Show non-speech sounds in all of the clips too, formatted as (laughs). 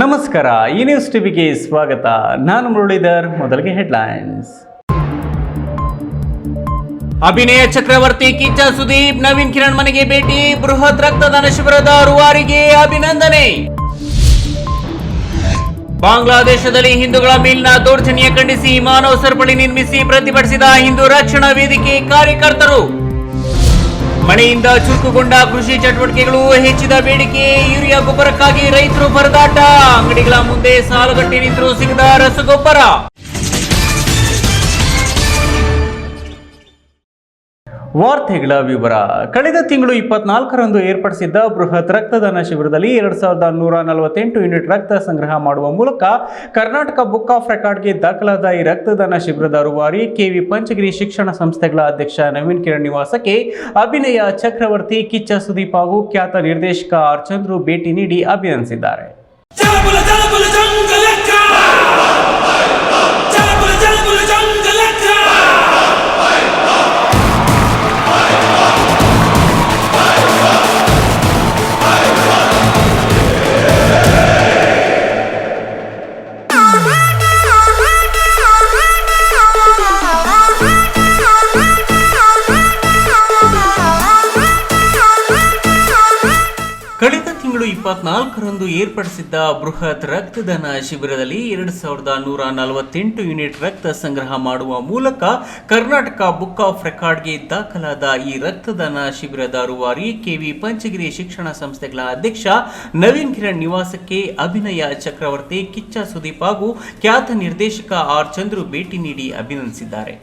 ನಮಸ್ಕಾರ, ಈ ನ್ಯೂಸ್ ಟಿವಿಗೆ ಸ್ವಾಗತ. ನಾನು ಮುರಳೀಧರ್, ಮೊದಲಿಗೆ ಹೆಡ್ಲೈನ್ಸ್ ಅಭಿನಯ ಚಕ್ರವರ್ತಿ ಕಿಚ್ಚ ಸುದೀಪ್, ನವೀನ್ ಕಿರಣ್ ಮನೆಗೆ ಭೇಟಿ, ಬೃಹತ್ ರಕ್ತದಾನ ಶಿಬಿರದ ರೂವಾರಿಗೆ ಅಭಿನಂದನೆ. ಬಾಂಗ್ಲಾದೇಶದಲ್ಲಿ ಹಿಂದೂಗಳ ಮೇಲಿನ ದೌರ್ಜನ್ಯ ಖಂಡಿಸಿ ಮಾನವ ಸರಪಳಿ ನಿರ್ಮಿಸಿ ಪ್ರತಿಭಟಿಸಿದ ಹಿಂದೂ ರಕ್ಷಣಾ ವೇದಿಕೆ ಕಾರ್ಯಕರ್ತರು. ಮಳೆಯಿಂದ ಚುರುಕುಗೊಂಡ ಕೃಷಿ ಚಟುವಟಿಕೆಗಳು ಹೆಚ್ಚಿದ ಬೇಡಿಕೆ, ಯೂರಿಯಾ ಗೊಬ್ಬರಕ್ಕಾಗಿ ರೈತರು ಪರದಾಟ. ಅಂಗಡಿಗಳ ಮುಂದೆ ಸಾಲುಗಟ್ಟಿ ನಿಂತರು ಸಿಗದ ರಸಗೊಬ್ಬರ. ವಾರ್ತೆಗಳ ವಿವರ. ಕಳೆದ ತಿಂಗಳು ಇಪ್ಪತ್ನಾಲ್ಕರಂದು ಏರ್ಪಡಿಸಿದ್ದ ಬೃಹತ್ ರಕ್ತದಾನ ಶಿಬಿರದಲ್ಲಿ ಎರಡ್ ಸಾವಿರದ ನೂರ ನಲವತ್ತೆಂಟು ಯೂನಿಟ್ ರಕ್ತ ಸಂಗ್ರಹ ಮಾಡುವ ಮೂಲಕ ಕರ್ನಾಟಕ ಬುಕ್ ಆಫ್ ರೆಕಾರ್ಡ್ಗೆ ದಾಖಲಾದ ಈ ರಕ್ತದಾನ ಶಿಬಿರದ ರೂವಾರಿ ಕೆವಿ ಪಂಚಗಿರಿ ಶಿಕ್ಷಣ ಸಂಸ್ಥೆಗಳ ಅಧ್ಯಕ್ಷ ನವೀನ್ ಕಿರಣ್ ನಿವಾಸಕ್ಕೆ ಅಭಿನಯ ಚಕ್ರವರ್ತಿ ಕಿಚ್ಚ ಸುದೀಪ್ ಹಾಗೂ ಖ್ಯಾತ ನಿರ್ದೇಶಕ ಆರ್ ಚಂದ್ರು ಭೇಟಿ ನೀಡಿ ಅಭಿನಂದಿಸಿದ್ದಾರೆ. ಏರ್ಪಡಿಸಿದ್ದ ಬೃಹತ್ ರಕ್ತದಾನ ಶಿಬಿರದಲ್ಲಿ ಎರಡು ಸಾವಿರದ ನೂರ ನಲವತ್ತೆಂಟು ಯೂನಿಟ್ ರಕ್ತ ಸಂಗ್ರಹ ಮಾಡುವ ಮೂಲಕ ಕರ್ನಾಟಕ ಬುಕ್ ಆಫ್ ರೆಕಾರ್ಡ್ಗೆ ದಾಖಲಾದ ಈ ರಕ್ತದಾನ ಶಿಬಿರದ ರೂವಾರಿ ಕೆವಿ ಪಂಚಗಿರಿ ಶಿಕ್ಷಣ ಸಂಸ್ಥೆಗಳ ಅಧ್ಯಕ್ಷ ನವೀನ್ ಕಿರಣ್ ನಿವಾಸಕ್ಕೆ ಅಭಿನಯ ಚಕ್ರವರ್ತಿ ಕಿಚ್ಚ ಸುದೀಪ್ ಹಾಗೂ ಖ್ಯಾತ ನಿರ್ದೇಶಕ ಆರ್ ಚಂದ್ರು ಭೇಟಿ ನೀಡಿ ಅಭಿನಂದಿಸಿದ್ದಾರೆ.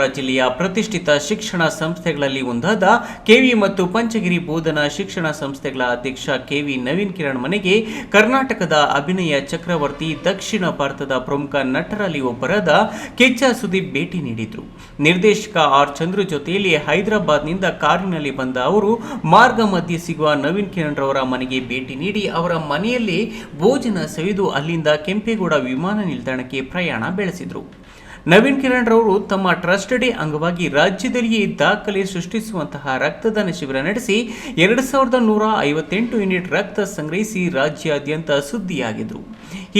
ಚಿಕ್ಕಬಳ್ಳಾಪುರ ಜಿಲ್ಲೆಯ ಪ್ರತಿಷ್ಠಿತ ಶಿಕ್ಷಣ ಸಂಸ್ಥೆಗಳಲ್ಲಿ ಒಂದಾದ ಕೆವಿ ಮತ್ತು ಪಂಚಗಿರಿ ಬೋಧನಾ ಶಿಕ್ಷಣ ಸಂಸ್ಥೆಗಳ ಅಧ್ಯಕ್ಷ ಕೆವಿ ನವೀನ್ ಕಿರಣ್ ಮನೆಗೆ ಕರ್ನಾಟಕದ ಅಭಿನಯ ಚಕ್ರವರ್ತಿ ದಕ್ಷಿಣ ಭಾರತದ ಪ್ರಮುಖ ನಟರಲ್ಲಿ ಒಬ್ಬರಾದ ಕೆಚ್ಚ ಸುದೀಪ್ ಭೇಟಿ ನೀಡಿದ್ರು. ನಿರ್ದೇಶಕ ಆರ್ ಚಂದ್ರು ಜೊತೆಯಲ್ಲಿ ಹೈದರಾಬಾದ್ನಿಂದ ಕಾರಿನಲ್ಲಿ ಬಂದ ಅವರು ಮಾರ್ಗ ಮಧ್ಯೆ ಸಿಗುವ ನವೀನ್ ಕಿರಣ್ ರವರ ಮನೆಗೆ ಭೇಟಿ ನೀಡಿ ಅವರ ಮನೆಯಲ್ಲಿ ಭೋಜನ ಸವಿದು ಅಲ್ಲಿಂದ ಕೆಂಪೇಗೌಡ ವಿಮಾನ ನಿಲ್ದಾಣಕ್ಕೆ ಪ್ರಯಾಣ ಬೆಳೆಸಿದ್ರು. ನವೀನ್ ಕಿರಣ್ ರವರು ತಮ್ಮ ಟ್ರಸ್ಟ್ ಡೇ ಅಂಗವಾಗಿ ರಾಜ್ಯದಲ್ಲಿಯೇ ದಾಖಲೆ ಸೃಷ್ಟಿಸುವಂತಹ ರಕ್ತದಾನ ಶಿಬಿರ ನಡೆಸಿ ಎರಡು ಸಾವಿರದ ನೂರ ಐವತ್ತೆಂಟು ಯೂನಿಟ್ ರಕ್ತ ಸಂಗ್ರಹಿಸಿ ರಾಜ್ಯಾದ್ಯಂತ ಸುದ್ದಿಯಾಗಿದ್ರು.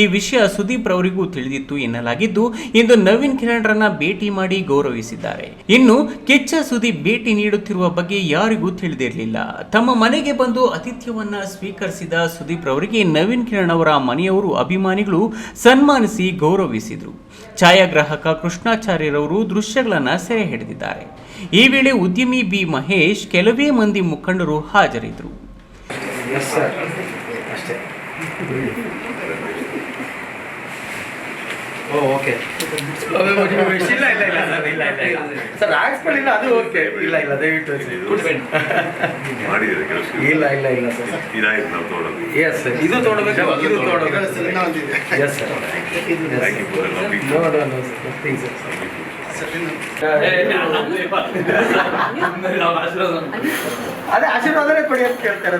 ಈ ವಿಷಯ ಸುದೀಪ್ ರವರಿಗೂ ತಿಳಿದಿತ್ತು ಎನ್ನಲಾಗಿದ್ದು, ಇಂದು ನವೀನ್ ಕಿರಣ್ ರನ್ನ ಭೇಟಿ ಮಾಡಿ ಗೌರವಿಸಿದ್ದಾರೆ. ಇನ್ನು ಕೆಚ್ಚ ಸುದೀಪ್ ಭೇಟಿ ನೀಡುತ್ತಿರುವ ಬಗ್ಗೆ ಯಾರಿಗೂ ತಿಳಿದಿರಲಿಲ್ಲ. ತಮ್ಮ ಮನೆಗೆ ಬಂದು ಆತಿಥ್ಯವನ್ನ ಸ್ವೀಕರಿಸಿದ ಸುದೀಪ್ ರವರಿಗೆ ನವೀನ್ ಕಿರಣ್ ಅವರ ಮನೆಯವರು ಅಭಿಮಾನಿಗಳು ಸನ್ಮಾನಿಸಿ ಗೌರವಿಸಿದರು. ಛಾಯಾಗ್ರಾಹಕ ಕೃಷ್ಣಾಚಾರ್ಯರವರು ದೃಶ್ಯಗಳನ್ನ ಸೆರೆ ಹಿಡಿದಿದ್ದಾರೆ. ಈ ವೇಳೆ ಉದ್ಯಮಿ ಬಿ ಮಹೇಶ್ ಕೆಲವೇ ಮಂದಿ ಮುಖಂಡರು ಹಾಜರಿದ್ದರು. ಓಕೆ ಇಲ್ಲ ಇಲ್ಲ ಇಲ್ಲ ಸರ್ ಇಲ್ಲ ಇಲ್ಲ ಇಲ್ಲ. ಸರ್ ಹಾಕ್ಸ್ಕೊಳ್ಳಿಲ್ಲ ಅದು ಓಕೆ ಇಲ್ಲ ಇಲ್ಲ ದಯವಿಟ್ಟು ಮಾಡಿದ್ರೆ ಕೆಲಸ ಇಲ್ಲ. ಇಲ್ಲ ಇಲ್ಲ ಸರ್. ಇದಾಯ್ತು ನಾವು ಎಸ್ ಸರ್ ಇದು ತೊಗೊಳ್ಬೇಕು ಇದು ತೊಗೊಳ್ಬೇಕು. Yes sir no no nothing sir ಅದೇ ಆಶೀರ್ವಾದನೇ ಕೊಡಿ ಅಂತ ಕೇಳ್ತಾರೆ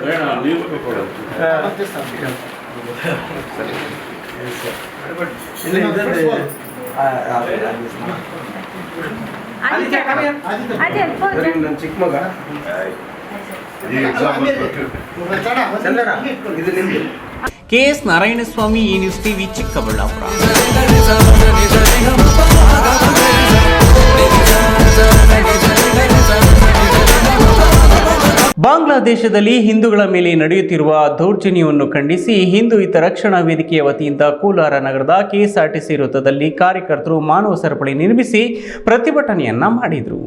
ಇಲ್ಲ ಇದೊಂದು ಆ, ಆ, ಆದಿತ್ಯ come here. ಸರಿ, ನನ್ನ ಚಿಕ್ಕ ಮಗ ಈ ಎಕ್ಸಾಮ್ ಚಂದನ ಇದು ನಿಮ್ದು ಕೆಎಸ್ ನಾರಾಯಣಸ್ವಾಮಿ ಈ ನ್ಯೂಸ್ ಟಿವಿ ಚಿಕ್ಕಬಳ್ಳಾಪುರ ಬಾಂಗ್ಲಾದೇಶದಲ್ಲಿ ಹಿಂದೂಗಳ ಮೇಲೆ ನಡೆಯುತ್ತಿರುವ ದೌರ್ಜನ್ಯವನ್ನು ಖಂಡಿಸಿ ಹಿಂದೂ ಹಿತರಕ್ಷಣಾ ವೇದಿಕೆಯ ವತಿಯಿಂದ ಕೋಲಾರ ನಗರದ ಕೆಎಸ್ಆರ್ಟಿಸಿ ವೃತ್ತದಲ್ಲಿ ಕಾರ್ಯಕರ್ತರು ಮಾನವ ಸರಪಳಿ ನಿರ್ಮಿಸಿ ಪ್ರತಿಭಟನೆಯನ್ನ ಮಾಡಿದರು.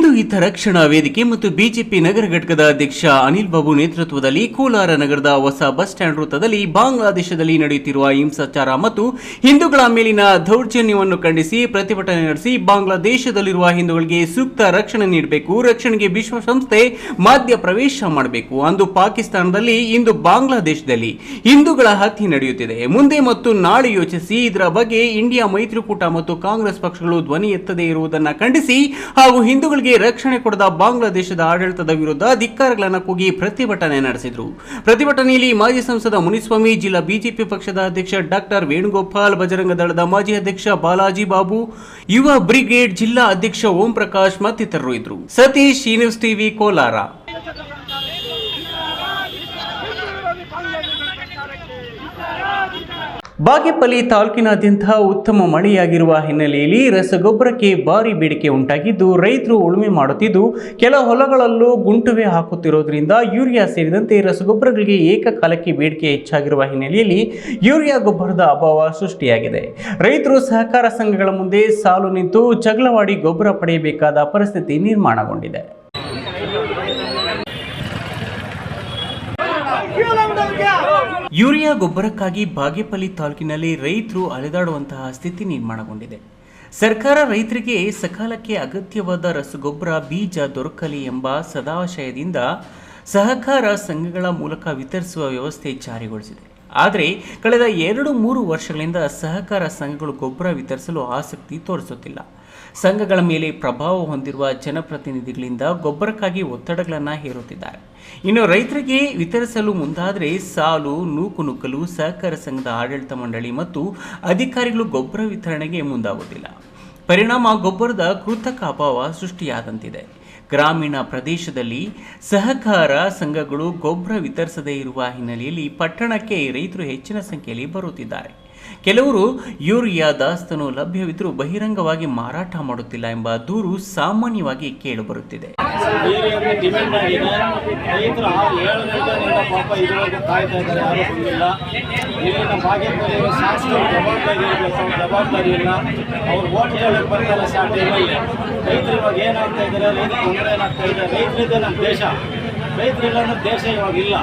ಮುಖಂಡರುಗಳಿಗೆ ಇತ್ತ ರಕ್ಷಣಾ ವೇದಿಕೆ ಮತ್ತು ಬಿಜೆಪಿ ನಗರ ಘಟಕದ ಅಧ್ಯಕ್ಷ ಅನಿಲ್ ಬಾಬು ನೇತೃತ್ವದಲ್ಲಿ ಕೋಲಾರ ನಗರದ ಹೊಸ ಬಸ್ ಸ್ಟ್ಯಾಂಡ್ ವೃತ್ತದಲ್ಲಿ ಬಾಂಗ್ಲಾದೇಶದಲ್ಲಿ ನಡೆಯುತ್ತಿರುವ ಹಿಂಸಾಚಾರ ಮತ್ತು ಹಿಂದೂಗಳ ಮೇಲಿನ ದೌರ್ಜನ್ಯವನ್ನು ಖಂಡಿಸಿ ಪ್ರತಿಭಟನೆ ನಡೆಸಿ ಬಾಂಗ್ಲಾದೇಶದಲ್ಲಿರುವ ಹಿಂದೂಗಳಿಗೆ ಸೂಕ್ತ ರಕ್ಷಣೆ ನೀಡಬೇಕು, ರಕ್ಷಣೆಗೆ ವಿಶ್ವಸಂಸ್ಥೆ ಮಾಧ್ಯ ಪ್ರವೇಶ ಮಾಡಬೇಕು. ಅಂದು ಪಾಕಿಸ್ತಾನದಲ್ಲಿ ಇಂದು ಬಾಂಗ್ಲಾದೇಶದಲ್ಲಿ ಹಿಂದೂಗಳ ಹತ್ಯೆ ನಡೆಯುತ್ತಿದೆ. ಮುಂದೆ ಮತ್ತು ನಾಳೆ ಯೋಚಿಸಿ ಇದರ ಬಗ್ಗೆ ಇಂಡಿಯಾ ಮೈತ್ರಿಕೂಟ ಮತ್ತು ಕಾಂಗ್ರೆಸ್ ಪಕ್ಷಗಳು ಧ್ವನಿ ಎತ್ತದೇ ಇರುವುದನ್ನು ಖಂಡಿಸಿ ಹಾಗೂ ಹಿಂದೂಗಳಿಗೆ ರಕ್ಷಣೆ ಕೊಡದ ಬಾಂಗ್ಲಾದೇಶದ ಆಡಳಿತದ ವಿರುದ್ಧ ಧಿಕ್ಕಾರಗಳನ್ನು ಕೂಗಿ ಪ್ರತಿಭಟನೆ ನಡೆಸಿದರು. ಪ್ರತಿಭಟನೆಯಲ್ಲಿ ಮಾಜಿ ಸಂಸದ ಮುನಿಸ್ವಾಮಿ, ಜಿಲ್ಲಾ ಬಿಜೆಪಿ ಪಕ್ಷದ ಅಧ್ಯಕ್ಷ ಡಾಕ್ಟರ್ ವೇಣುಗೋಪಾಲ್, ಬಜರಂಗ ದಳದ ಮಾಜಿ ಅಧ್ಯಕ್ಷ ಬಾಲಾಜಿ ಬಾಬು, ಯುವ ಬ್ರಿಗೇಡ್ ಜಿಲ್ಲಾ ಅಧ್ಯಕ್ಷ ಓಂ ಪ್ರಕಾಶ್ ಮತ್ತಿತರರು ಇದ್ರು. Satish news TV, Kolar. Bagepalli ತಾಲೂಕಿನಾದ್ಯಂತ ಉತ್ತಮ ಮಳೆಯಾಗಿರುವ ಹಿನ್ನೆಲೆಯಲ್ಲಿ ರಸಗೊಬ್ಬರಕ್ಕೆ ಭಾರಿ ಬೇಡಿಕೆ ಉಂಟಾಗಿದ್ದು, ರೈತರು ಉಳುಮೆ ಮಾಡುತ್ತಿದ್ದು, ಕೆಲ ಹೊಲಗಳಲ್ಲೂ ಗುಂಟುವೆ ಹಾಕುತ್ತಿರುವುದರಿಂದ ಯೂರಿಯಾ ಸೇರಿದಂತೆ ರಸಗೊಬ್ಬರಗಳಿಗೆ ಏಕಕಾಲಕ್ಕೆ ಬೇಡಿಕೆ ಹೆಚ್ಚಾಗಿರುವ ಹಿನ್ನೆಲೆಯಲ್ಲಿ ಯೂರಿಯಾ ಗೊಬ್ಬರದ ಅಭಾವ ಸೃಷ್ಟಿಯಾಗಿದೆ. ರೈತರು ಸಹಕಾರ ಸಂಘಗಳ ಮುಂದೆ ಸಾಲು ನಿಂತು ಜಗಳವಾಡಿ ಗೊಬ್ಬರ ಪಡೆಯಬೇಕಾದ ಪರಿಸ್ಥಿತಿ ನಿರ್ಮಾಣಗೊಂಡಿದೆ. ಯೂರಿಯಾ ಗೊಬ್ಬರಕ್ಕಾಗಿ ಬಾಗೇಪಲ್ಲಿ ತಾಲೂಕಿನಲ್ಲಿ ರೈತರು ಅಲೆದಾಡುವಂತಹ ಸ್ಥಿತಿ ನಿರ್ಮಾಣಗೊಂಡಿದೆ. ಸರ್ಕಾರ ರೈತರಿಗೆ ಸಕಾಲಕ್ಕೆ ಅಗತ್ಯವಾದ ರಸಗೊಬ್ಬರ, ಬೀಜ ದೊರಕಲಿ ಎಂಬ ಸದಾಶಯದಿಂದ ಸಹಕಾರ ಸಂಘಗಳ ಮೂಲಕ ವಿತರಿಸುವ ವ್ಯವಸ್ಥೆ ಜಾರಿಗೊಳಿಸಿದೆ. ಆದರೆ ಕಳೆದ ಎರಡು ಮೂರು ವರ್ಷಗಳಿಂದ ಸಹಕಾರ ಸಂಘಗಳು ಗೊಬ್ಬರ ವಿತರಿಸಲು ಆಸಕ್ತಿ ತೋರಿಸುತ್ತಿಲ್ಲ. ಸಂಘಗಳ ಮೇಲೆ ಪ್ರಭಾವ ಹೊಂದಿರುವ ಜನಪ್ರತಿನಿಧಿಗಳಿಂದ ಗೊಬ್ಬರಕ್ಕಾಗಿ ಒತ್ತಡಗಳನ್ನು ಹೇರುತ್ತಿದ್ದಾರೆ. ಇನ್ನು ರೈತರಿಗೆ ವಿತರಿಸಲು ಮುಂದಾದರೆ ಸಾಲು, ನೂಕು ನುಗ್ಗಲು ಸಹಕಾರ ಸಂಘದ ಆಡಳಿತ ಮಂಡಳಿ ಮತ್ತು ಅಧಿಕಾರಿಗಳು ಗೊಬ್ಬರ ವಿತರಣೆಗೆ ಮುಂದಾಗುತ್ತಿಲ್ಲ ಪರಿಣಾಮ ಗೊಬ್ಬರದ ಕೃತಕ ಅಭಾವ ಸೃಷ್ಟಿಯಾದಂತಿದೆ. ಗ್ರಾಮೀಣ ಪ್ರದೇಶದಲ್ಲಿ ಸಹಕಾರ ಸಂಘಗಳು ಗೊಬ್ಬರ ವಿತರಿಸದೇ ಇರುವ ಹಿನ್ನೆಲೆಯಲ್ಲಿ ಪಟ್ಟಣಕ್ಕೆ ರೈತರು ಹೆಚ್ಚಿನ ಸಂಖ್ಯೆಯಲ್ಲಿ ಬರುತ್ತಿದ್ದಾರೆ. ಕೆಲವರು ಯೂರಿಯಾ ದಾಸ್ತನು ಲಭ್ಯವಿದ್ದರೂ ಬಹಿರಂಗವಾಗಿ ಮಾರಾಟ ಮಾಡುತ್ತಿಲ್ಲ ಎಂಬ ದೂರು ಸಾಮಾನ್ಯವಾಗಿ ಕೇಳಿಬರುತ್ತಿದೆ. ರೈತರು ಇವಾಗ ಏನಾಗ್ತಾ ಇದ್ದಾರೆ? ರೈತರು ತೊಂದರೆ ಏನಾಗ್ತಾ ಇದೆ? ರೈತರಿದೆ ನಮ್ಮ ದೇಶ. ರೈತರಿಲ್ಲ ಅಂದ್ರೆ ದೇಶ ಇವಾಗ ಇಲ್ಲ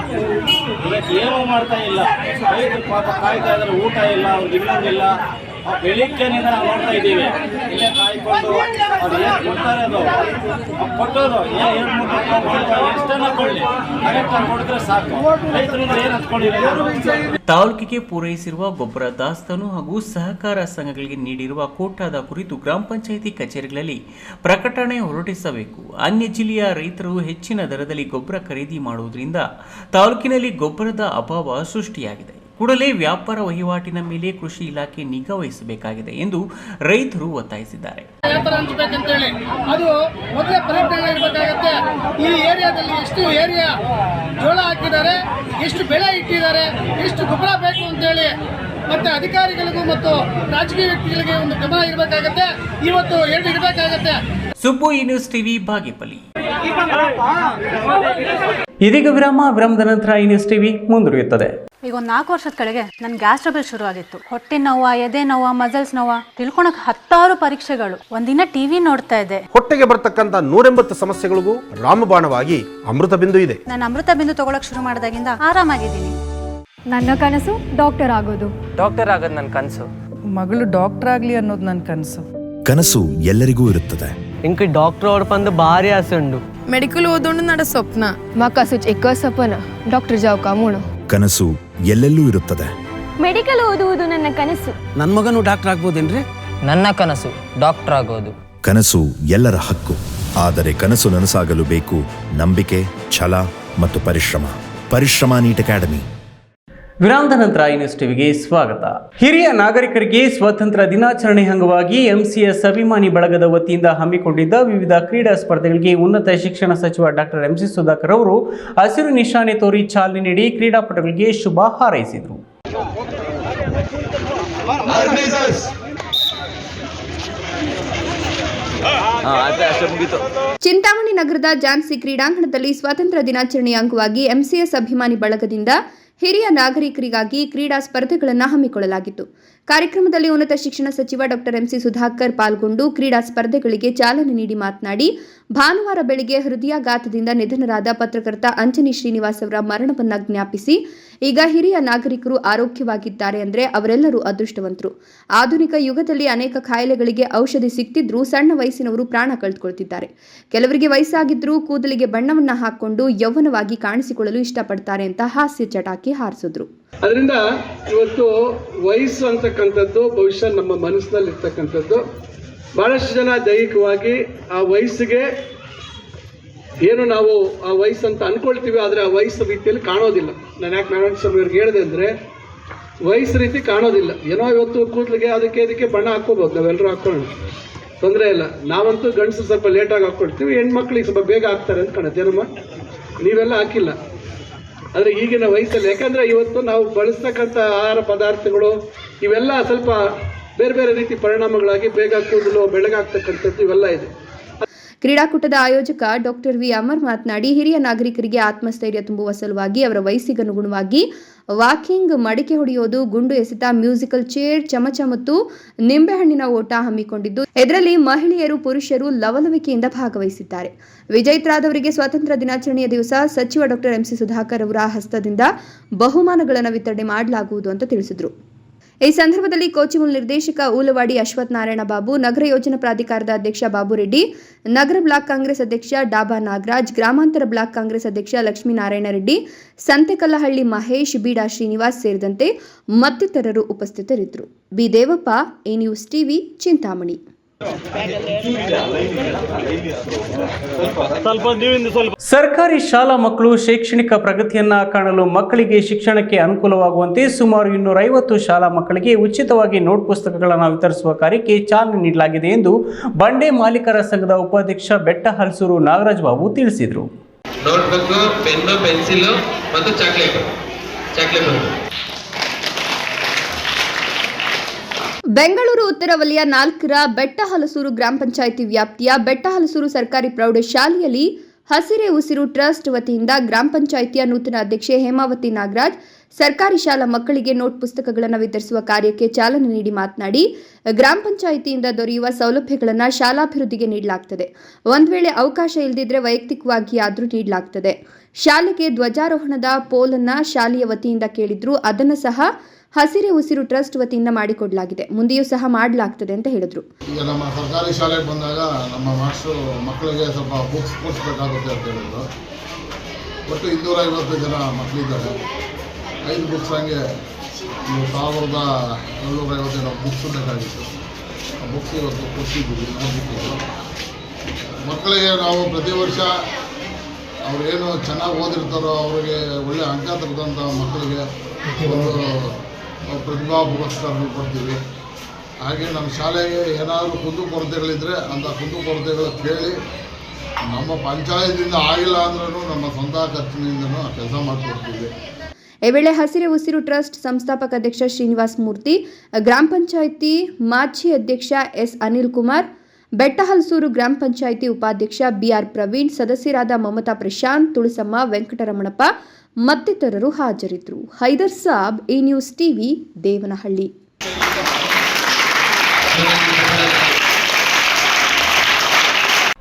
ಇವತ್ತು ಏನೂ ಮಾಡ್ತಾ ಇಲ್ಲ. ರೈತರು ಪಾಪ ಕಾಯ್ತಾ ಇದ್ದಾರೆ, ಊಟ ಇಲ್ಲ, ಅವ್ರಿಗೆ ಆ ಬೆಳಿಗ್ಗೆನಿಂದ ನಾವು ನೋಡ್ತಾ ಇದ್ದೀವಿ. ಇಲ್ಲೇ ಕಾಯ್ಕೊಂಡು ಅವ್ರು ಏನು ಕೊಡ್ತಾರೆ ಅದು? ಕೊಟ್ಟೋದು. ಏನು ಎರಡು ಮೂರು ಎಷ್ಟನ್ನ ಕೊಡಲಿ? ಕರೆಕ್ಟಾಗಿ ಕೊಡಿದ್ರೆ ಸಾಕು. ರೈತರಿಂದ ಏನು ಹತ್ಕೊಂಡಿಲ್ಲ ತಾಲೂಕಿಗೆ ಪೂರೈಸಿರುವ ಗೊಬ್ಬರ ದಾಸ್ತಾನು ಹಾಗೂ ಸಹಕಾರ ಸಂಘಗಳಿಗೆ ನೀಡಿರುವ ಕೋಟಾದ ಕುರಿತು ಗ್ರಾಮ ಪಂಚಾಯಿತಿ ಕಚೇರಿಗಳಲ್ಲಿ ಪ್ರಕಟಣೆ ಹೊರಡಿಸಬೇಕು ಅನ್ಯ ಜಿಲ್ಲೆಯ ರೈತರು ಹೆಚ್ಚಿನ ದರದಲ್ಲಿ ಗೊಬ್ಬರ ಖರೀದಿ ಮಾಡುವುದರಿಂದ ತಾಲೂಕಿನಲ್ಲಿ ಗೊಬ್ಬರದ ಅಭಾವ ಸೃಷ್ಟಿಯಾಗಿದೆ. ಕೂಡಲೇ ವ್ಯಾಪಾರ ವಹಿವಾಟಿನ ಮೇಲೆ ಕೃಷಿ ಇಲಾಖೆ ನಿಗಾ ವಹಿಸಬೇಕಾಗಿದೆ ಎಂದು ರೈತರು ಒತ್ತಾಯಿಸಿದ್ದಾರೆ. ವ್ಯಾಪಾರ ಹಂಚ್ಬೇಕಂತೇಳಿ ಅದು ಮೊದಲೇ ಪರಿಜ್ಞಾನ ಇರಬೇಕಾಗತ್ತೆ ಈ ಏರಿಯಾದಲ್ಲಿ ಎಷ್ಟು ಏರಿಯಾ ಜೋಳ ಹಾಕಿದ್ದಾರೆ ಎಷ್ಟು ಬೆಳೆ ಇಟ್ಟಿದ್ದಾರೆ ಎಷ್ಟು ಗೊಬ್ಬರ ಬೇಕು ಅಂತೇಳಿ ಮತ್ತೆ ಅಧಿಕಾರಿಗಳಿಗೂ ಮತ್ತು ರಾಜಕೀಯ ವ್ಯಕ್ತಿಗಳಿಗೆ ಒಂದು ಗಮನ ಇರಬೇಕಾಗತ್ತೆ. ಇವತ್ತು ಎರಡು ಇಡಬೇಕಾಗತ್ತೆ ಸುಬ್ಬು ಈ ನ್ಯೂಸ್ ಟಿವಿ ಬಾಗೇಪಲ್ಲಿ. ಇದೀಗ ವಿರಾಮ ವಿರಾಮದ ನಂತರ ಈ ನ್ಯೂಸ್ ಟಿವಿ ಮುಂದುವರಿಯುತ್ತದೆ. ಈಗ ಒಂದು ನಾಲ್ಕು ವರ್ಷದ ಕೆಳಗೆ ನನ್ ಗ್ಯಾಸ್ ಟ್ರಬಲ್ ಶುರು ಆಗಿತ್ತು. ಹೊಟ್ಟೆ ನೋವ ಎದೆ ನೋವ ಮಸಲ್ಸ್ ನೋವ ತಿಳ್ಕೊಳಕ್ ಹತ್ತಾರು ಪರೀಕ್ಷೆಗಳು. ಒಂದಿನ ಟಿವಿ ನೋಡ್ತಾ ಇದ್ದೆ. ಹೊಟ್ಟೆಗೆ ಬರ್ತಕ್ಕಂತ ನೂರೆಂಬತ್ತು ಸಮಸ್ಯೆಗಳಿಗೂ ರಾಮಬಾಣವಾಗಿ ಅಮೃತ ಬಿಂದು ಇದೆ. ನಾನು ಅಮೃತ ಬಿಂದು ತಗೊಳಕ್ ಶುರು ಮಾಡಿದಾಗಿಂದ ಆರಾಮಾಗಿದ್ದೀನಿ. ನನ್ನ ಕನಸು ಡಾಕ್ಟರ್ ಆಗೋದು. ಡಾಕ್ಟರ್ ಆಗೋದು ನನ್ನ ಕನಸು. ಮಗಳು ಡಾಕ್ಟರ್ ಆಗ್ಲಿ ಅನ್ನೋದು ನನ್ನ ಕನಸು. ಕನಸು ಎಲ್ಲರಿಗೂ ಇರುತ್ತದೆ. ಇಂಕ ಡಾಕ್ಟರ್ ಅವ್ರ ಬಂದು ಭಾರಿ ಆಸೆ ಉಂಡು ಮೆಡಿಕಲ್ ಓದೋಣ ನಡ ಸ್ವಪ್ನ ಮಾಕ ಸುಚ್ ಸ್ವಪ್ನ ಸಪನ ಡಾಕ್ಟರ್ ಜಾವ್ ಕಾಮೋಣ ಕನಸು ಎಲ್ಲೆಲ್ಲೂ ಇರುತ್ತದೆ ಮೆಡಿಕಲ್ ಓದುವುದು ನನ್ನ ಕನಸು ನನ್ನ ಮಗನು ಡಾಕ್ಟರ್ ಆಗ್ಬೋದೇನ್ರಿ ನನ್ನ ಕನಸು ಡಾಕ್ಟರ್ ಆಗೋದು ಕನಸು ಎಲ್ಲರ ಹಕ್ಕು ಆದರೆ ಕನಸು ನನಸಾಗಲು ಬೇಕು ನಂಬಿಕೆ ಛಲ ಮತ್ತು ಪರಿಶ್ರಮ ಪರಿಶ್ರಮ ನೀಟ್ ಅಕಾಡೆಮಿ ವಿರಾಮದ ನಂತರ ನ್ಯೂಸ್ ಟಿವಿಗೆ ಸ್ವಾಗತ. ಹಿರಿಯ ನಾಗರಿಕರಿಗೆ ಸ್ವಾತಂತ್ರ್ಯ ದಿನಾಚರಣೆ ಅಂಗವಾಗಿ ಎಂಸಿಎಸ್ ಅಭಿಮಾನಿ ಬಳಗದ ವತಿಯಿಂದ ಹಮ್ಮಿಕೊಂಡಿದ್ದ ವಿವಿಧ ಕ್ರೀಡಾ ಸ್ಪರ್ಧೆಗಳಿಗೆ ಉನ್ನತ ಶಿಕ್ಷಣ ಸಚಿವ ಡಾಕ್ಟರ್ ಎಂಸಿ ಸುಧಾಕರ್ ಅವರು ಹಸಿರು ನಿಶಾನೆ ತೋರಿ ಚಾಲನೆ ನೀಡಿ ಕ್ರೀಡಾಪಟುಗಳಿಗೆ ಶುಭ ಹಾರೈಸಿದರು. ಚಿಂತಾಮಣಿ ನಗರದ ಜಾನ್ಸಿ ಕ್ರೀಡಾಂಗಣದಲ್ಲಿ ಸ್ವಾತಂತ್ರ್ಯ ದಿನಾಚರಣೆಯ ಅಂಗವಾಗಿ ಎಂಸಿಎಸ್ ಅಭಿಮಾನಿ ಬಳಗದಿಂದ ಹಿರಿಯ ನಾಗರಿಕರಿಗಾಗಿ ಕ್ರೀಡಾ ಸ್ಪರ್ಧೆಗಳನ್ನು ಹಮ್ಮಿಕೊಳ್ಳಲಾಗಿತ್ತು. ಕಾರ್ಯಕ್ರಮದಲ್ಲಿ ಉನ್ನತ ಶಿಕ್ಷಣ ಸಚಿವ ಡಾಕ್ಟರ್ ಎಂಸಿ ಸುಧಾಕರ್ ಪಾಲ್ಗೊಂಡು ಕ್ರೀಡಾ ಸ್ಪರ್ಧೆಗಳಿಗೆ ಚಾಲನೆ ನೀಡಿ ಮಾತನಾಡಿ ಭಾನುವಾರ ಬೆಳಿಗ್ಗೆ ಹೃದಯಾಘಾತದಿಂದ ನಿಧನರಾದ ಪತ್ರಕರ್ತ ಅಂಜನಿ ಶ್ರೀನಿವಾಸ್ ಅವರ ಮರಣವನ್ನ ಜ್ಞಾಪಿಸಿ, ಈಗ ಹಿರಿಯ ನಾಗರಿಕರು ಆರೋಗ್ಯವಾಗಿದ್ದಾರೆ ಅಂದರೆ ಅವರೆಲ್ಲರೂ ಅದೃಷ್ಟವಂತರು. ಆಧುನಿಕ ಯುಗದಲ್ಲಿ ಅನೇಕ ಕಾಯಿಲೆಗಳಿಗೆ ಔಷಧಿ ಸಿಕ್ತಿದ್ರೂ ಸಣ್ಣ ವಯಸ್ಸಿನವರು ಪ್ರಾಣ ಕಳೆದುಕೊಳ್ತಿದ್ದಾರೆ ಕೆಲವರಿಗೆ ವಯಸ್ಸಾಗಿದ್ರೂ ಕೂದಲಿಗೆ ಬಣ್ಣವನ್ನ ಹಾಕೊಂಡು ಯೌವನವಾಗಿ ಕಾಣಿಸಿಕೊಳ್ಳಲು ಇಷ್ಟಪಡ್ತಾರೆ ಅಂತ ಹಾಸ್ಯ ಚಟಾಕಿ ಹಾರಿಸಿದ್ರು. ಅದರಿಂದ ಇವತ್ತು ವಯಸ್ಸು ಅಂತಕ್ಕಂಥದ್ದು ಬಹುಶಃ ನಮ್ಮ ಮನಸ್ಸಿನಲ್ಲಿ ಇರ್ತಕ್ಕಂಥದ್ದು ಬಹಳಷ್ಟು ಜನ ದೈಹಿಕವಾಗಿ ಆ ವಯಸ್ಸಿಗೆ ಏನು ನಾವು ಆ ವಯಸ್ಸು ಅಂತ ಅಂದ್ಕೊಳ್ತೀವಿ ಆದರೆ ಆ ವಯಸ್ಸು ರೀತಿಯಲ್ಲಿ ಕಾಣೋದಿಲ್ಲ. ನಾನು ಯಾಕೆ ನಾರಾಯಣ ಸ್ವಾಮಿ ಅವ್ರಿಗೆ ಹೇಳಿದೆ ಅಂದರೆ, ವಯಸ್ಸು ರೀತಿ ಕಾಣೋದಿಲ್ಲ. ಏನೋ ಇವತ್ತು ಕೂದಲಿಗೆ ಅದಕ್ಕೆ ಇದಕ್ಕೆ ಬಣ್ಣ ಹಾಕ್ಕೋಬೋದು ನಾವೆಲ್ಲರೂ ಹಾಕ್ಕೊಳ್ಳೋಣ. ತೊಂದರೆ ಇಲ್ಲ. ನಾವಂತೂ ಗಂಡಸು ಸ್ವಲ್ಪ ಲೇಟಾಗಿ ಹಾಕ್ಕೊಳ್ತೀವಿ, ಹೆಣ್ಮಕ್ಳಿಗೆ ಸ್ವಲ್ಪ ಬೇಗ ಹಾಕ್ತಾರೆ ಅಂತ ಕಾಣುತ್ತೆ. ಏನಮ್ಮ? ನೀವೆಲ್ಲ ಹಾಕಿಲ್ಲ. ಆದರೆ ಈಗಿನ ವಯಸ್ಸಲ್ಲಿ, ಯಾಕಂದರೆ ಇವತ್ತು ನಾವು ಬಳಸ್ತಕ್ಕಂಥ ಆಹಾರ ಪದಾರ್ಥಗಳು, ಇವೆಲ್ಲ ಸ್ವಲ್ಪ ಬೇರೆ ಬೇರೆ ರೀತಿ ಪರಿಣಾಮಗಳಾಗಿ ಬೇಗ ಕೂದಲು, ಬೆಳಗಾಗ್ತಕ್ಕಂಥದ್ದು ಇವೆಲ್ಲ ಇದೆ. ಕ್ರೀಡಾಕೂಟದ ಆಯೋಜಕ ಡಾಕ್ಟರ್ ವಿ ಅಮರ್ ಮಾತನಾಡಿ, ಹಿರಿಯ ನಾಗರಿಕರಿಗೆ ಆತ್ಮಸ್ಥೈರ್ಯ ತುಂಬುವ ಸಲುವಾಗಿ ಅವರ ವಯಸ್ಸಿಗನುಗುಣವಾಗಿ ವಾಕಿಂಗ್ ಮಡಿಕೆ ಹೊಡೆಯೋದು, ಗುಂಡು ಎಸೆತ, ಮ್ಯೂಸಿಕಲ್ ಚೇರ್, ಚಮಚ ಮತ್ತು ನಿಂಬೆಹಣ್ಣಿನ ಓಟ ಹಮ್ಮಿಕೊಂಡಿದ್ದು, ಇದರಲ್ಲಿ ಮಹಿಳೆಯರು, ಪುರುಷರು ಲವಲವಿಕೆಯಿಂದ ಭಾಗವಹಿಸಿದ್ದಾರೆ. ವಿಜಯಿತರಾದವರಿಗೆ ಸ್ವಾತಂತ್ರ್ಯ ದಿನಾಚರಣೆಯ ದಿವಸ ಸಚಿವ ಡಾಕ್ಟರ್ ಎಂಸಿ ಸುಧಾಕರ್ ಅವರ ಹಸ್ತದಿಂದ ಬಹುಮಾನಗಳನ್ನು ವಿತರಣೆ ಮಾಡಲಾಗುವುದು ಅಂತ ತಿಳಿಸಿದರು. ಈ ಸಂದರ್ಭದಲ್ಲಿ ಕೋಚಿಮುಲ್ ನಿರ್ದೇಶಕ ಊಲವಾಡಿ ಅಶ್ವಥ್ ನಾರಾಯಣ ಬಾಬು, ನಗರ ಯೋಜನಾ ಪ್ರಾಧಿಕಾರದ ಅಧ್ಯಕ್ಷ ಬಾಬುರೆಡ್ಡಿ ನಗರ ಬ್ಲಾಕ್ ಕಾಂಗ್ರೆಸ್ ಅಧ್ಯಕ್ಷ ಡಾಬಾ ನಾಗರಾಜ್, ಗ್ರಾಮಾಂತರ ಬ್ಲಾಕ್ ಕಾಂಗ್ರೆಸ್ ಅಧ್ಯಕ್ಷ ಲಕ್ಷ್ಮೀನಾರಾಯಣ ರೆಡ್ಡಿ, ಸಂತೆಕಲ್ಲಹಳ್ಳಿ ಮಹೇಶ್, ಬೀಡಾ ಶ್ರೀನಿವಾಸ್ ಸೇರಿದಂತೆ ಮತ್ತಿತರರು ಉಪಸ್ಥಿತರಿದ್ದರು. B Devappa, A news TV, Chintamani. ಸರ್ಕಾರಿ ಶಾಲಾ ಮಕ್ಕಳು ಶೈಕ್ಷಣಿಕ ಪ್ರಗತಿಯನ್ನ ಕಾಣಲು ಮಕ್ಕಳಿಗೆ ಶಿಕ್ಷಣಕ್ಕೆ ಅನುಕೂಲವಾಗುವಂತೆ ಸುಮಾರು ಇನ್ನೂರ ಐವತ್ತು ಶಾಲಾ ಮಕ್ಕಳಿಗೆ ಉಚಿತವಾಗಿ ನೋಟ್ ಪುಸ್ತಕಗಳನ್ನು ವಿತರಿಸುವ ಕಾರ್ಯಕ್ಕೆ ಚಾಲನೆ ನೀಡಲಾಗಿದೆ ಎಂದು ಬಂಡೆ ಮಾಲೀಕರ ಸಂಘದ ಉಪಾಧ್ಯಕ್ಷ ಬೆಟ್ಟ ಹಲಸೂರು ನಾಗರಾಜ್ ಬಾಬು ತಿಳಿಸಿದರು. ನೋಟ್ಬುಕ್ ಪೆನ್ನು ಪೆನ್ಸಿಲ್ ಮತ್ತು ಚಾಕ್ಲೇಟ್ ಚಾಕ್ಲೇಟ್ ಬೆಂಗಳೂರು ಉತ್ತರ ವಲಯ ನಾಲ್ಕರ ಬೆಟ್ಟ ಹಲಸೂರು ಗ್ರಾಮ ಪಂಚಾಯಿತಿ ವ್ಯಾಪ್ತಿಯ ಬೆಟ್ಟ ಹಲಸೂರು ಸರ್ಕಾರಿ ಪ್ರೌಢಶಾಲೆಯಲ್ಲಿ ಹಸಿರೆ ಉಸಿರು ಟ್ರಸ್ಟ್ ವತಿಯಿಂದ ಗ್ರಾಮ ಪಂಚಾಯಿತಿಯ ನೂತನ ಅಧ್ಯಕ್ಷೆ ಹೇಮಾವತಿ ನಾಗರಾಜ್ ಸರ್ಕಾರಿ ಶಾಲಾ ಮಕ್ಕಳಿಗೆ ನೋಟ್ ಪುಸ್ತಕಗಳನ್ನು ವಿತರಿಸುವ ಕಾರ್ಯಕ್ಕೆ ಚಾಲನೆ ನೀಡಿ ಮಾತನಾಡಿ, ಗ್ರಾಮ ಪಂಚಾಯಿತಿಯಿಂದ ದೊರೆಯುವ ಸೌಲಭ್ಯಗಳನ್ನು ಶಾಲಾಭಿವೃದ್ಧಿಗೆ ನೀಡಲಾಗ್ತದೆ. ಒಂದು ವೇಳೆ ಅವಕಾಶ ಇಲ್ಲದಿದ್ದರೆ ವೈಯಕ್ತಿಕವಾಗಿ ಆದರೂ ನೀಡಲಾಗ್ತದೆ. ಶಾಲೆಗೆ ಧ್ವಜಾರೋಹಣದ ಪೋಲನ್ನ ಶಾಲೆಯ ವತಿಯಿಂದ ಕೇಳಿದ್ರು ಅದನ್ನು ಸಹ ಹಸಿರೆ ಉಸಿರು ಟ್ರಸ್ಟ್ ವತಿಯಿಂದ ಮಾಡಿಕೊಡಲಾಗಿದೆ. ಮುಂದೆಯೂ ಸಹ ಮಾಡಲಾಗ್ತದೆ ಅಂತ ಹೇಳಿದ್ರು. ಈಗ ನಮ್ಮ ಸರ್ಕಾರಿ ಶಾಲೆಗೆ ಬಂದಾಗ ನಮ್ಮ ಮಾಸ್ಟರ್ ಮಕ್ಕಳಿಗೆ ಸ್ವಲ್ಪ ಬುಕ್ಸ್ ಕೊಡಿಸ್ಬೇಕಾಗುತ್ತೆ ಅಂತ ಹೇಳಿದ್ರು. ಒಟ್ಟು ಇನ್ನೂರ ಐವತ್ತು ಜನ ಮಕ್ಕಳಿದ್ದಾರೆ. ಐದು ಬುಕ್ಸ್ ಹಂಗೆ ಸಾವಿರದ ಏಳ್ನೂರ ಐವತ್ತು ಜನ ಬುಕ್ಸ್ ಬೇಕಾಗಿತ್ತು. ಆ ಬುಕ್ಸ್ ಇವತ್ತು ಕೊಡ್ತಿದ್ದೀವಿ ಮಕ್ಕಳಿಗೆ ನಾವು ಪ್ರತಿ ವರ್ಷ ಅವ್ರೇನು ಚೆನ್ನಾಗಿ ಓದಿರ್ತಾರೋ ಅವರಿಗೆ ಒಳ್ಳೆ ಅಂಕ ತೆಗೆದಂಥ ಮಕ್ಕಳಿಗೆ ಒಂದು ಪ್ರತಿಭಾ ಪುರಸ್ಕಾರಗಳು ಕೊಡ್ತೀವಿ ಹಾಗೆ ನಮ್ಮ ಶಾಲೆಗೆ ಏನಾದರೂ ಕುಂದು ಕೊರತೆಗಳಿದ್ದರೆ ಅಂಥ ಕುಂದು ಕೊರತೆಗಳು ಕೇಳಿ ನಮ್ಮ ಪಂಚಾಯತಿಂದ ಆಗಿಲ್ಲ ಅಂದ್ರೂ ನಮ್ಮ ಸ್ವಂತ ಖರ್ಚಿನಿಂದನೂ ಕೆಲಸ ಮಾಡಿಕೊಡ್ತೀವಿ. ಈ ವೇಳೆ ಹಸಿರು ಉಸಿರು ಟ್ರಸ್ಟ್ ಸಂಸ್ಥಾಪಕ ಅಧ್ಯಕ್ಷ ಶ್ರೀನಿವಾಸ್ ಮೂರ್ತಿ, ಗ್ರಾಮ ಪಂಚಾಯಿತಿ ಮಾಜಿ ಅಧ್ಯಕ್ಷ ಎಸ್ ಅನಿಲ್ ಕುಮಾರ್, ಬೆಟ್ಟಹಲ್ಸೂರು ಗ್ರಾಮ ಪಂಚಾಯಿತಿ ಉಪಾಧ್ಯಕ್ಷ ಬಿಆರ್ ಪ್ರವೀಣ್, ಸದಸ್ಯರಾದ ಮಮತಾ ಪ್ರಶಾಂತ್, ತುಳಸಮ್ಮ ವೆಂಕಟರಮಣಪ್ಪ ಮತ್ತಿತರರು ಹಾಜರಿದ್ದರು. Haider Sab, A news TV, Devanahalli.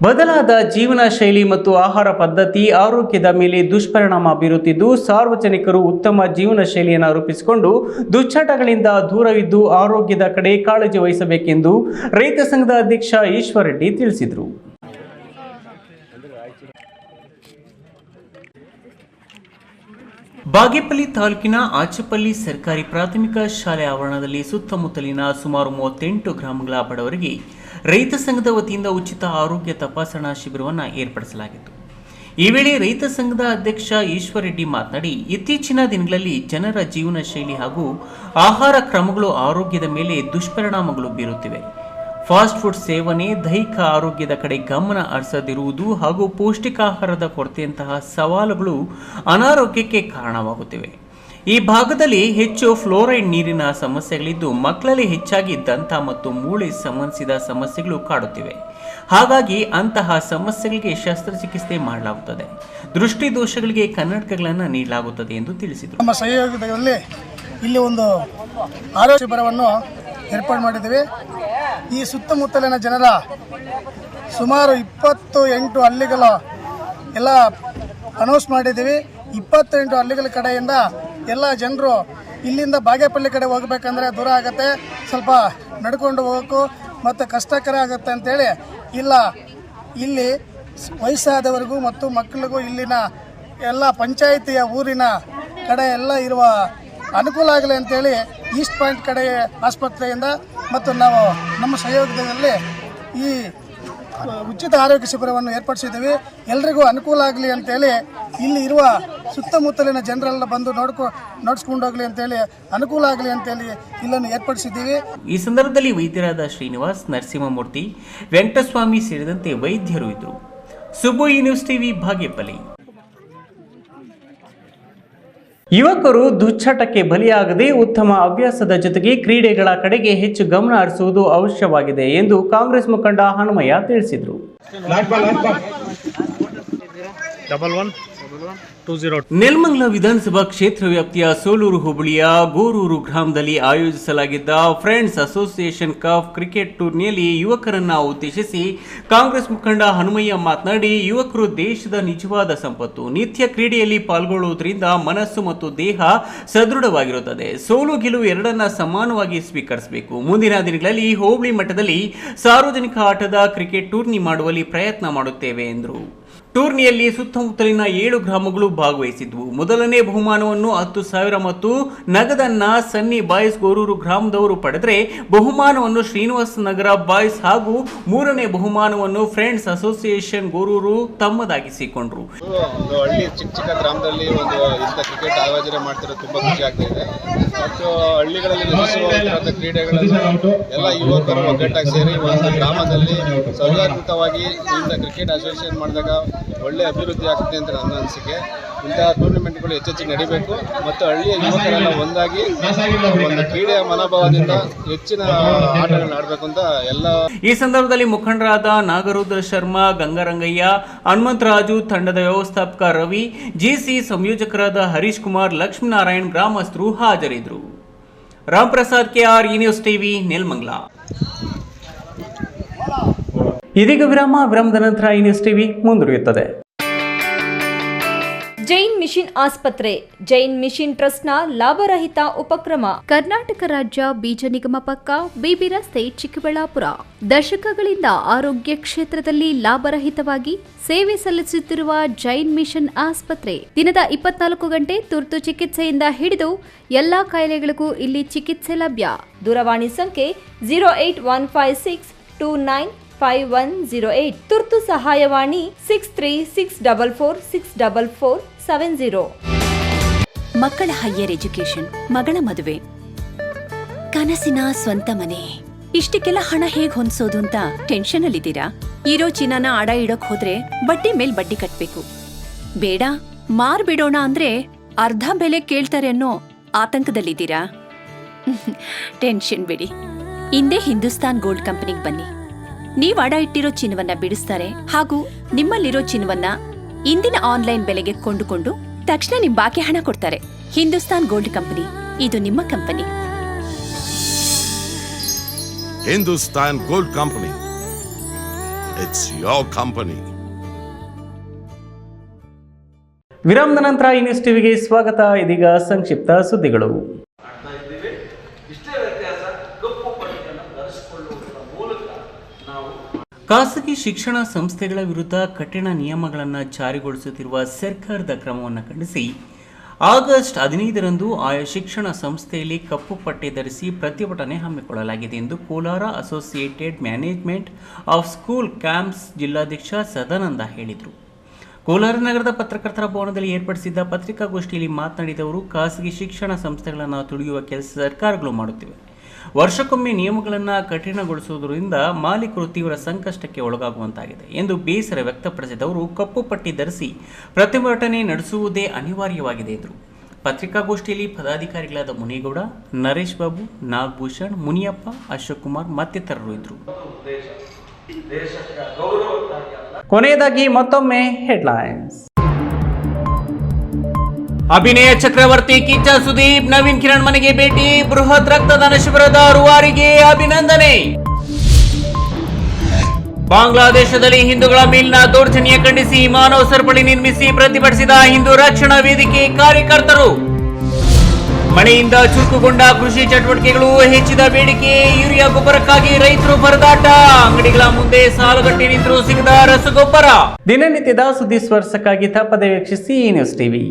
ಬದಲಾದ ಜೀವನ ಶೈಲಿ ಮತ್ತು ಆಹಾರ ಪದ್ಧತಿ ಆರೋಗ್ಯದ ಮೇಲೆ ದುಷ್ಪರಿಣಾಮ ಬೀರುತ್ತಿದ್ದು, ಸಾರ್ವಜನಿಕರು ಉತ್ತಮ ಜೀವನ ಶೈಲಿಯನ್ನು ರೂಪಿಸಿಕೊಂಡು ದುಶ್ಚಟಗಳಿಂದ ದೂರವಿದ್ದು ಆರೋಗ್ಯದ ಕಡೆ ಕಾಳಜಿ ವಹಿಸಬೇಕೆಂದು ರೈತ ಸಂಘದ ಅಧ್ಯಕ್ಷ ಈಶ್ವರ್ ರೆಡ್ಡಿ ತಿಳಿಸಿದರು. ಬಾಗೇಪಲ್ಲಿ ತಾಲೂಕಿನ ಆಚಪಲ್ಲಿ ಸರ್ಕಾರಿ ಪ್ರಾಥಮಿಕ ಶಾಲೆ ಆವರಣದಲ್ಲಿ ಸುತ್ತಮುತ್ತಲಿನ ಸುಮಾರು ಮೂವತ್ತೆಂಟು ಗ್ರಾಮಗಳ ಬಡವರಿಗೆ ರೈತ ಸಂಘದ ವತಿಯಿಂದ ಉಚಿತ ಆರೋಗ್ಯ ತಪಾಸಣಾ ಶಿಬಿರವನ್ನು ಏರ್ಪಡಿಸಲಾಗಿತ್ತು. ಈ ವೇಳೆ ರೈತ ಸಂಘದ ಅಧ್ಯಕ್ಷ ಈಶ್ವರ ರೆಡ್ಡಿ ಮಾತನಾಡಿ, ಇತ್ತೀಚಿನ ದಿನಗಳಲ್ಲಿ ಜನರ ಜೀವನ ಶೈಲಿ ಹಾಗೂ ಆಹಾರ ಕ್ರಮಗಳು ಆರೋಗ್ಯದ ಮೇಲೆ ದುಷ್ಪರಿಣಾಮಗಳು ಬೀರುತ್ತಿವೆ. ಫಾಸ್ಟ್ ಫುಡ್ ಸೇವನೆ, ದೈಹಿಕ ಆರೋಗ್ಯದ ಕಡೆ ಗಮನ ಹರಿಸದಿರುವುದು ಹಾಗೂ ಪೌಷ್ಟಿಕಾಹಾರದ ಕೊರತೆಯಂತಹ ಸವಾಲುಗಳು ಅನಾರೋಗ್ಯಕ್ಕೆ ಕಾರಣವಾಗುತ್ತಿವೆ. ಈ ಭಾಗದಲ್ಲಿ ಹೆಚ್ಚು ಫ್ಲೋರೈಡ್ ನೀರಿನ ಸಮಸ್ಯೆಗಳಿದ್ದು, ಮಕ್ಕಳಲ್ಲಿ ಹೆಚ್ಚಾಗಿ ದಂತ ಮತ್ತು ಮೂಳೆ ಸಂಬಂಧಿಸಿದ ಸಮಸ್ಯೆಗಳು ಕಾಡುತ್ತಿವೆ. ಹಾಗಾಗಿ ಅಂತಹ ಸಮಸ್ಯೆಗಳಿಗೆ ಶಸ್ತ್ರಚಿಕಿತ್ಸೆ ಮಾಡಲಾಗುತ್ತದೆ. ದೃಷ್ಟಿ ದೋಷಗಳಿಗೆ ಕನ್ನಡಕಗಳನ್ನು ನೀಡಲಾಗುತ್ತದೆ ಎಂದು ತಿಳಿಸಿದರು. ನಮ್ಮ ಸಹಯೋಗದಲ್ಲಿ ಇಲ್ಲಿ ಒಂದು ಆರೋಗ್ಯ ಶಿಬಿರವನ್ನು ಏರ್ಪಾಡು ಮಾಡಿದ್ದೀವಿ. ಈ ಸುತ್ತಮುತ್ತಲಿನ ಜನರ ಸುಮಾರು ಇಪ್ಪತ್ತು ಎಂಟು ಹಳ್ಳಿಗಳ ಎಲ್ಲ ಅನೌನ್ಸ್ ಮಾಡಿದ್ದೀವಿ. ಇಪ್ಪತ್ತೆಂಟು ಹಳ್ಳಿಗಳ ಕಡೆಯಿಂದ ಎಲ್ಲ ಜನರು ಇಲ್ಲಿಂದ ಬಾಗೇಪಲ್ಲಿ ಕಡೆ ಹೋಗಬೇಕಂದ್ರೆ ದೂರ ಆಗುತ್ತೆ. ಸ್ವಲ್ಪ ನಡ್ಕೊಂಡು ಹೋಗೋಕ್ಕೂ ಮತ್ತು ಕಷ್ಟಕರ ಆಗುತ್ತೆ ಅಂತೇಳಿ ಇಲ್ಲ. ಇಲ್ಲಿ ವಯಸ್ಸಾದವರಿಗೂ ಮತ್ತು ಮಕ್ಕಳಿಗೂ ಇಲ್ಲಿನ ಎಲ್ಲ ಪಂಚಾಯಿತಿಯ ಊರಿನ ಕಡೆ ಎಲ್ಲ ಇರುವ ಅನುಕೂಲ ಆಗಲಿ ಅಂತೇಳಿ ಈಸ್ಟ್ ಪಾಯಿಂಟ್ ಕಡೆ ಆಸ್ಪತ್ರೆಯಿಂದ ಮತ್ತು ನಾವು ನಮ್ಮ ಸಹಯೋಗದಲ್ಲಿ ಈ ಉಚಿತ ಆರೋಗ್ಯ ಶಿಬಿರವನ್ನು ಏರ್ಪಡಿಸಿದ್ದೀವಿ. ಎಲ್ರಿಗೂ ಅನುಕೂಲ ಆಗಲಿ ಅಂತೇಳಿ ಇಲ್ಲಿ ಇರುವ ಸುತ್ತಮುತ್ತಲಿನ ಜನರೆಲ್ಲ ಬಂದು ನೋಡ್ಕೊ, ನೋಡ್ಸ್ಕೊಂಡು ಹೋಗಲಿ ಅಂತೇಳಿ, ಅನುಕೂಲ ಆಗಲಿ ಅಂತೇಳಿ ಇಲ್ಲನ್ನು ಏರ್ಪಡಿಸಿದ್ದೀವಿ. ಈ ಸಂದರ್ಭದಲ್ಲಿ ವೈದ್ಯರಾದ ಶ್ರೀನಿವಾಸ್ ನರಸಿಂಹಮೂರ್ತಿ, ವೆಂಕಟಸ್ವಾಮಿ ಸೇರಿದಂತೆ ವೈದ್ಯರು ಇದ್ದರು. ಸುಬ್ಬು ಯೂನಿವರ್ಸಿಟಿ ಟಿವಿ ಭಾಗ್ಯಪಲ್ಲಿ ಯುವಕರು ದುಶ್ಚಟಕ್ಕೆ ಬಲಿಯಾಗದೆ ಉತ್ತಮ ಅಭ್ಯಾಸದ ಜೊತೆಗೆ ಕ್ರೀಡೆಗಳ ಕಡೆಗೆ ಹೆಚ್ಚು ಗಮನ ಹರಿಸುವುದು ಅವಶ್ಯವಾಗಿದೆ ಎಂದು ಕಾಂಗ್ರೆಸ್ ಮುಖಂಡ ಹನುಮಯ್ಯ ತಿಳಿಸಿದರು. ನೆಲಮಂಗಲ ವಿಧಾನಸಭಾ ಕ್ಷೇತ್ರ ವ್ಯಾಪ್ತಿಯ ಸೋಲೂರು ಹೋಬಳಿಯ ಗೋರೂರು ಗ್ರಾಮದಲ್ಲಿ ಆಯೋಜಿಸಲಾಗಿದ್ದ ಫ್ರೆಂಡ್ಸ್ ಅಸೋಸಿಯೇಷನ್ ಕಪ್ ಕ್ರಿಕೆಟ್ ಟೂರ್ನಿಯಲ್ಲಿ ಯುವಕರನ್ನ ಉದ್ದೇಶಿಸಿ ಕಾಂಗ್ರೆಸ್ ಮುಖಂಡ ಹನುಮಯ್ಯ ಮಾತನಾಡಿ ಯುವಕರು ದೇಶದ ನಿಜವಾದ ಸಂಪತ್ತು ನಿತ್ಯ ಕ್ರೀಡೆಯಲ್ಲಿ ಪಾಲ್ಗೊಳ್ಳುವುದರಿಂದ ಮನಸ್ಸು ಮತ್ತು ದೇಹ ಸದೃಢವಾಗಿರುತ್ತದೆ. ಸೋಲು ಗೆಲುವು ಎರಡನ್ನ ಸಮಾನವಾಗಿ ಸ್ವೀಕರಿಸಬೇಕು. ಮುಂದಿನ ದಿನಗಳಲ್ಲಿ ಹೋಬಳಿ ಮಟ್ಟದಲ್ಲಿ ಸಾರ್ವಜನಿಕ ಆಟದ ಕ್ರಿಕೆಟ್ ಟೂರ್ನಿ ಮಾಡುವಲ್ಲಿ ಪ್ರಯತ್ನ ಮಾಡುತ್ತೇವೆ ಎಂದರು. ಟೂರ್ನಿಯಲ್ಲಿ ಸುತ್ತಮುತ್ತಲಿನ ಏಳು ಗ್ರಾಮಗಳು ಭಾಗವಹಿಸಿದ್ವು. ಮೊದಲನೇ ಬಹುಮಾನವನ್ನು ಹತ್ತು ಸಾವಿರ ಮತ್ತು ನಗದನ್ನ ಸನ್ನಿ ಬಾಯ್ಸ್ ಗೋರೂರು ಗ್ರಾಮದವರು ಪಡೆದರೆ ಬಹುಮಾನವನ್ನು ಶ್ರೀನಿವಾಸ ನಗರ ಬಾಯ್ಸ್ ಹಾಗೂ ಮೂರನೇ ಬಹುಮಾನವನ್ನು ಫ್ರೆಂಡ್ಸ್ ಅಸೋಸಿಯೇಷನ್ ಗೋರೂರು ತಮ್ಮದಾಗಿಸಿಕೊಂಡ್ರು. ಒಂದು ಹಳ್ಳಿ ಚಿಕ್ಕ ಚಿಕ್ಕ ಗ್ರಾಮದಲ್ಲಿ ಒಂದು ಇಂಥ ಕ್ರಿಕೆಟ್ ಆಯೋಜನೆ ಮಾಡ್ತಿರೋದು ತುಂಬಾ ಖುಷಿ ಆಗ್ತಾ ಇದೆ. ಮತ್ತು ಹಳ್ಳಿಗಳಲ್ಲಿ ನಡೆಸುವಂತಹ ಕ್ರೀಡೆಗಳಲ್ಲಿ ಎಲ್ಲ ಯುವಕರು ಒಗ್ಗಟ್ಟಾಗಿ ಸೇರಿ ಗ್ರಾಮದಲ್ಲಿ ಸೌಹಾರ್ದಯುತವಾಗಿ ಇಂಥ ಕ್ರಿಕೆಟ್ ಅಸೋಸಿಯೇಷನ್ ಮಾಡಿದಾಗ ಒಳ್ಳೆ ಅಭಿವೃದ್ಧಿ ಆಗ್ತದೆ ಅಂತ ನನ್ನ ಅನಿಸಿಕೆ. ಇಂತಹ ಟೂರ್ನಿಮೆಂಟ್ಗಳು ಹೆಚ್ಚೆಚ್ಚು ನಡಿಬೇಕು. ಮತ್ತು ಹಳ್ಳಿಯ ಯುವಕರೆಲ್ಲ ಒಂದಾಗಿ ಒಂದು ಕ್ರೀಡೆಯ ಮನೋಭಾವದಿಂದ ಹೆಚ್ಚಿನ ಆಟಗಳನ್ನ ಆಡಬೇಕು ಅಂತ ಎಲ್ಲ ಈ ಸಂದರ್ಭದಲ್ಲಿ ಮುಖಂಡರಾದ ನಾಗರುದ್ರ ಶರ್ಮಾ, ಗಂಗರಂಗಯ್ಯ ಹನುಮಂತರಾಜು ತಂಡದ ವ್ಯವಸ್ಥಾಪಕ ರವಿ ಜಿಸಿ ಸಂಯೋಜಕರಾದ ಹರೀಶ್ ಕುಮಾರ್, ಲಕ್ಷ್ಮೀನಾರಾಯಣ್ ಗ್ರಾಮಸ್ಥರು ಹಾಜರಿದ್ದರು. Ram Prasad KR E news TV, Nelamangala. ಇದೀಗ ವಿರಾಮ. ವಿರಾಮದ ನಂತರ ಈ ನ್ಯೂಸ್ ಟಿವಿ ಮುಂದುವರಿಯುತ್ತದೆ. ಜೈನ್ ಮಿಷನ್ ಆಸ್ಪತ್ರೆ. ಜೈನ್ ಮಿಷನ್ ಟ್ರಸ್ಟ್ನ ಲಾಭರಹಿತ ಉಪಕ್ರಮ. ಕರ್ನಾಟಕ ರಾಜ್ಯ ಬೀಜ ನಿಗಮ ಪಕ್ಕ ಬಿಬಿ ರಸ್ತೆ ಚಿಕ್ಕಬಳ್ಳಾಪುರ. ದಶಕಗಳಿಂದ ಆರೋಗ್ಯ ಕ್ಷೇತ್ರದಲ್ಲಿ ಲಾಭರಹಿತವಾಗಿ ಸೇವೆ ಸಲ್ಲಿಸುತ್ತಿರುವ ಜೈನ್ ಮಿಷನ್ ಆಸ್ಪತ್ರೆ. ದಿನದ ಇಪ್ಪತ್ನಾಲ್ಕು ಗಂಟೆ ತುರ್ತು ಚಿಕಿತ್ಸೆಯಿಂದ ಹಿಡಿದು ಎಲ್ಲಾ ಕಾಯಿಲೆಗಳಿಗೂ ಇಲ್ಲಿ ಚಿಕಿತ್ಸೆ ಲಭ್ಯ. ದೂರವಾಣಿ ಸಂಖ್ಯೆ zero eight one five six two nine five one zero eight ತುರ್ತು ಸಹಾಯವಾಣಿ six three six double four six double four seven zero ಮಕ್ಕಳ ಹೈಯರ್ ಎಜುಕೇಶನ್ ಮಗಳ ಮದುವೆ. ಕನಸಿನ ಸ್ವಂತ ಮನೆ. ಇಷ್ಟಕ್ಕೆಲ್ಲ ಹಣ ಹೇಗ್ ಹೊಂದ್ಸೋದು ಅಂತ ಟೆನ್ಷನ್ ಅಲ್ಲಿದ್ದೀರಾ? ಇರೋ ಚಿನ್ನನ ಅಡ ಇಡೋಕ್ ಹೋದ್ರೆ ಬಡ್ಡಿ ಮೇಲ್ ಬಡ್ಡಿ ಕಟ್ಬೇಕು. ಬೇಡ ಮಾರ್ಬಿಡೋಣ ಅಂದ್ರೆ ಅರ್ಧ ಬೆಲೆ ಕೇಳ್ತಾರೆ ಅನ್ನೋ ಆತಂಕದಲ್ಲಿದ್ದೀರಾ? (laughs) ಟೆನ್ಷನ್ ಬಿಡಿ. ಹಿಂದೆ ಹಿಂದೂಸ್ತಾನ್ ಗೋಲ್ಡ್ ಕಂಪನಿಗೆ ಬನ್ನಿ. ನೀವ್ ಅಡ ಇಟ್ಟಿರೋ ಚಿನ್ನವನ್ನ ಬಿಡಿಸ್ತಾರೆ ಹಾಗೂ ನಿಮ್ಮಲ್ಲಿರೋ ಚಿನ್ನವನ್ನ ಇಂದಿನ ಆನ್ಲೈನ್ ಬೆಲೆಗೆ ಕೊಂಡುಕೊಂಡು ತಕ್ಷಣ ನಿಮ್ ಬಾಕಿ ಹಣ ಕೊಡ್ತಾರೆ. ಹಿಂದೂಸ್ತಾನ್ ಗೋಲ್ಡ್ ಕಂಪನಿ ಇದು ನಿಮ್ಮ company. Hindustan gold company it's your company ವಿರಾಮದ ನಂತರ ಇನ್ನಿಸ್ ಟಿವಿಗೆ ಸ್ವಾಗತ ಇದೀಗ ಸಂಕ್ಷಿಪ್ತ ಸುದ್ದಿಗಳು. ಖಾಸಗಿ ಶಿಕ್ಷಣ ಸಂಸ್ಥೆಗಳ ವಿರುದ್ಧ ಕಠಿಣ ನಿಯಮಗಳನ್ನು ಜಾರಿಗೊಳಿಸುತ್ತಿರುವ ಸರ್ಕಾರದ ಕ್ರಮವನ್ನು ಖಂಡಿಸಿ, ಆಗಸ್ಟ್ ಹದಿನೈದರಂದು ಆಯಾ ಶಿಕ್ಷಣ ಸಂಸ್ಥೆಯಲ್ಲಿ ಕಪ್ಪು ಪಟ್ಟಿ ಧರಿಸಿ ಪ್ರತಿಭಟನೆ ಹಮ್ಮಿಕೊಳ್ಳಲಾಗಿದೆ ಎಂದು Kolar associated management of school camps ಜಿಲ್ಲಾಧ್ಯಕ್ಷ ಸದಾನಂದ ಹೇಳಿದರು. ಕೋಲಾರ ನಗರದ ಪತ್ರಕರ್ತರ ಭವನದಲ್ಲಿ ಏರ್ಪಡಿಸಿದ್ದ ಪತ್ರಿಕಾಗೋಷ್ಠಿಯಲ್ಲಿ ಮಾತನಾಡಿದವರು ಖಾಸಗಿ ಶಿಕ್ಷಣ ಸಂಸ್ಥೆಗಳನ್ನು ತುಳಿಯುವ ಕೆಲಸ ಸರ್ಕಾರಗಳು ಮಾಡುತ್ತಿವೆ. ವರ್ಷಕ್ಕೊಮ್ಮೆ ನಿಯಮಗಳನ್ನು ಕಠಿಣಗೊಳಿಸುವುದರಿಂದ ಮಾಲೀಕರು ತೀವ್ರ ಸಂಕಷ್ಟಕ್ಕೆ ಒಳಗಾಗುವಂತಾಗಿದೆ ಎಂದು ಬೇಸರ ವ್ಯಕ್ತಪಡಿಸಿದವರು ಕಪ್ಪು ಪಟ್ಟಿ ಧರಿಸಿ ಪ್ರತಿಭಟನೆ ನಡೆಸುವುದೇ ಅನಿವಾರ್ಯವಾಗಿದೆ ಎಂದರು. ಪತ್ರಿಕಾಗೋಷ್ಠಿಯಲ್ಲಿ ಪದಾಧಿಕಾರಿಗಳಾದ ಮುನಿಗೌಡ, ನರೇಶ್ ಬಾಬು, ನಾಗಭೂಷಣ್, ಮುನಿಯಪ್ಪ, ಅಶೋಕ್ ಕುಮಾರ್ ಮತ್ತಿತರರು ಇದ್ದರು. ಕೊನೆಯದಾಗಿ ಮತ್ತೊಮ್ಮೆ ಹೆಡ್ಲೈನ್ಸ್. ಅಭಿನಯ ಚಕ್ರವರ್ತಿ ಕಿಚ್ಚ ಸುದೀಪ್, ನವೀನ್ ಕಿರಣ್ ಮನೆಗೆ ಭೇಟಿ, ಬೃಹತ್ ರಕ್ತದಾನ ಶಿಬಿರದ ರೂವಾರಿಗೆ ಅಭಿನಂದನೆ. ಬಾಂಗ್ಲಾದೇಶದಲ್ಲಿ ಹಿಂದೂಗಳ ಮೇಲಿನ ದೌರ್ಜನ್ಯ ಖಂಡಿಸಿ ಮಾನವ ಸರಪಳಿ ನಿರ್ಮಿಸಿ ಪ್ರತಿಭಟಿಸಿದ ಹಿಂದೂ ರಕ್ಷಣಾ ವೇದಿಕೆ ಕಾರ್ಯಕರ್ತರು. ಮಳೆಯಿಂದ ಚುರುಕುಗೊಂಡ ಕೃಷಿ ಚಟುವಟಿಕೆಗಳು ಹೆಚ್ಚಿದ ಬೇಡಿಕೆ, ಯೂರಿಯಾ ಗೊಬ್ಬರಕ್ಕಾಗಿ ರೈತರು ಪರದಾಟ. ಅಂಗಡಿಗಳ ಮುಂದೆ ಸಾಲುಗಟ್ಟಿ ನಿಂತರೂ ಸಿಗದ ರಸಗೊಬ್ಬರ. ದಿನನಿತ್ಯದ ಸುದ್ದಿ ಸ್ಪರ್ಶಕ್ಕಾಗಿ ತಪ್ಪದೆ ವೀಕ್ಷಿಸಿ ನ್ಯೂಸ್ ಟಿವಿ